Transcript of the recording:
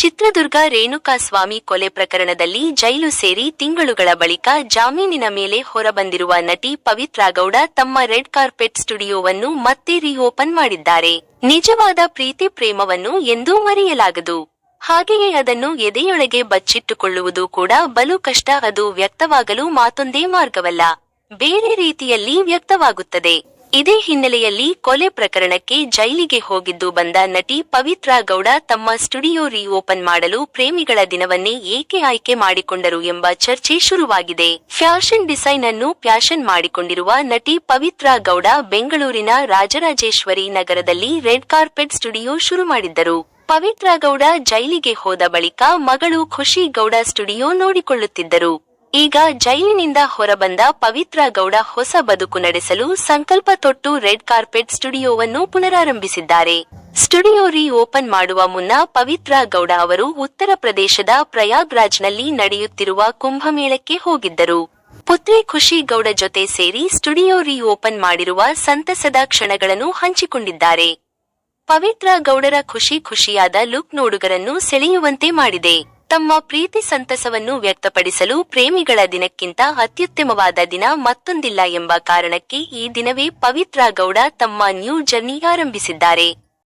ಚಿತ್ರದುರ್ಗ ರೇಣುಕಾಸ್ವಾಮಿ ಕೊಲೆ ಪ್ರಕರಣದಲ್ಲಿ ಜೈಲು ಸೇರಿ ತಿಂಗಳುಗಳ ಬಳಿಕ ಜಾಮೀನಿನ ಮೇಲೆ ಹೊರಬಂದಿರುವ ನಟಿ ಪವಿತ್ರಾಗೌಡ ತಮ್ಮ ರೆಡ್ ಕಾರ್ಪೆಟ್ ಸ್ಟುಡಿಯೋವನ್ನು ಮತ್ತೆ ರಿಓಪನ್ ಮಾಡಿದ್ದಾರೆ. ನಿಜವಾದ ಪ್ರೀತಿ ಪ್ರೇಮವನ್ನು ಎಂದೂ ಮರೆಯಲಾಗದು. ಹಾಗೆಯೇ ಅದನ್ನು ಎದೆಯೊಳಗೆ ಬಚ್ಚಿಟ್ಟುಕೊಳ್ಳುವುದು ಕೂಡ ಬಲು ಕಷ್ಟ, ಅದು ವ್ಯಕ್ತವಾಗಲು ಮಾತೊಂದೇ ಮಾರ್ಗವಲ್ಲ. ಬೇರೆ ರೀತಿಯಲ್ಲಿ ವ್ಯಕ್ತವಾಗುತ್ತದೆ. ಇದೇ ಹಿನ್ನೆಲೆಯಲ್ಲಿ ಕೊಲೆ ಪ್ರಕರಣಕ್ಕೆ ಜೈಲಿಗೆ ಹೋಗಿದ್ದು ಬಂದ ನಟಿ ಪವಿತ್ರಾ ಗೌಡ ತಮ್ಮ ಸ್ಟುಡಿಯೋ ರೀಓಪನ್ ಮಾಡಲು ಪ್ರೇಮಿಗಳ ದಿನವನ್ನೇ ಏಕೆ ಆಯ್ಕೆ ಮಾಡಿಕೊಂಡರು ಎಂಬ ಚರ್ಚೆ ಶುರುವಾಗಿದೆ. ಫ್ಯಾಷನ್ ಡಿಸೈನ್ ಅನ್ನು ಪ್ಯಾಷನ್ ಮಾಡಿಕೊಂಡಿರುವ ನಟಿ ಪವಿತ್ರಾ ಗೌಡ ಬೆಂಗಳೂರಿನ ರಾಜರಾಜೇಶ್ವರಿ ನಗರದಲ್ಲಿ ರೆಡ್ ಕಾರ್ಪೆಟ್ ಸ್ಟುಡಿಯೋ ಶುರು ಮಾಡಿದ್ದರು. ಪವಿತ್ರಾ ಗೌಡ ಜೈಲಿಗೆ ಹೋದ ಬಳಿಕ ಮಗಳು ಖುಷಿ ಗೌಡ ಸ್ಟುಡಿಯೋ ನೋಡಿಕೊಳ್ಳುತ್ತಿದ್ದರು. ಈಗ ಜೈಲಿನಿಂದ ಹೊರಬಂದ ಪವಿತ್ರ ಗೌಡ ಹೊಸ ಬದುಕು ನಡೆಸಲು ಸಂಕಲ್ಪ ತೊಟ್ಟು ರೆಡ್ ಕಾರ್ಪೆಟ್ ಸ್ಟುಡಿಯೋವನ್ನು ಪುನರಾರಂಭಿಸಿದ್ದಾರೆ. ಸ್ಟುಡಿಯೋ ರೀ ಓಪನ್ ಮಾಡುವ ಮುನ್ನ ಪವಿತ್ರ ಗೌಡ ಅವರು ಉತ್ತರ ಪ್ರದೇಶದ ಪ್ರಯಾಗ್ರಾಜ್ನಲ್ಲಿ ನಡೆಯುತ್ತಿರುವ ಕುಂಭಮೇಳಕ್ಕೆ ಹೋಗಿದ್ದರು. ಪುತ್ರಿ ಖುಷಿ ಗೌಡ ಜೊತೆ ಸೇರಿ ಸ್ಟುಡಿಯೋ ರೀ ಓಪನ್ ಮಾಡಿರುವ ಸಂತಸದ ಕ್ಷಣಗಳನ್ನು ಹಂಚಿಕೊಂಡಿದ್ದಾರೆ. ಪವಿತ್ರ ಗೌಡರ ಖುಷಿ ಖುಷಿಯಾದ ಲುಕ್ ನೋಡುಗರನ್ನು ಸೆಳೆಯುವಂತೆ ಮಾಡಿದೆ. ತಮ್ಮ ಪ್ರೀತಿ ಸಂತಸವನ್ನು ವ್ಯಕ್ತಪಡಿಸಲು ಪ್ರೇಮಿಗಳ ದಿನಕ್ಕಿಂತ ಅತ್ಯುತ್ತಮವಾದ ದಿನ ಮತ್ತೊಂದಿಲ್ಲ ಎಂಬ ಕಾರಣಕ್ಕೆ ಈ ದಿನವೇ ಪವಿತ್ರ ಗೌಡ ತಮ್ಮ ನ್ಯೂ ಜರ್ನಿ ಆರಂಭಿಸಿದ್ದಾರೆ.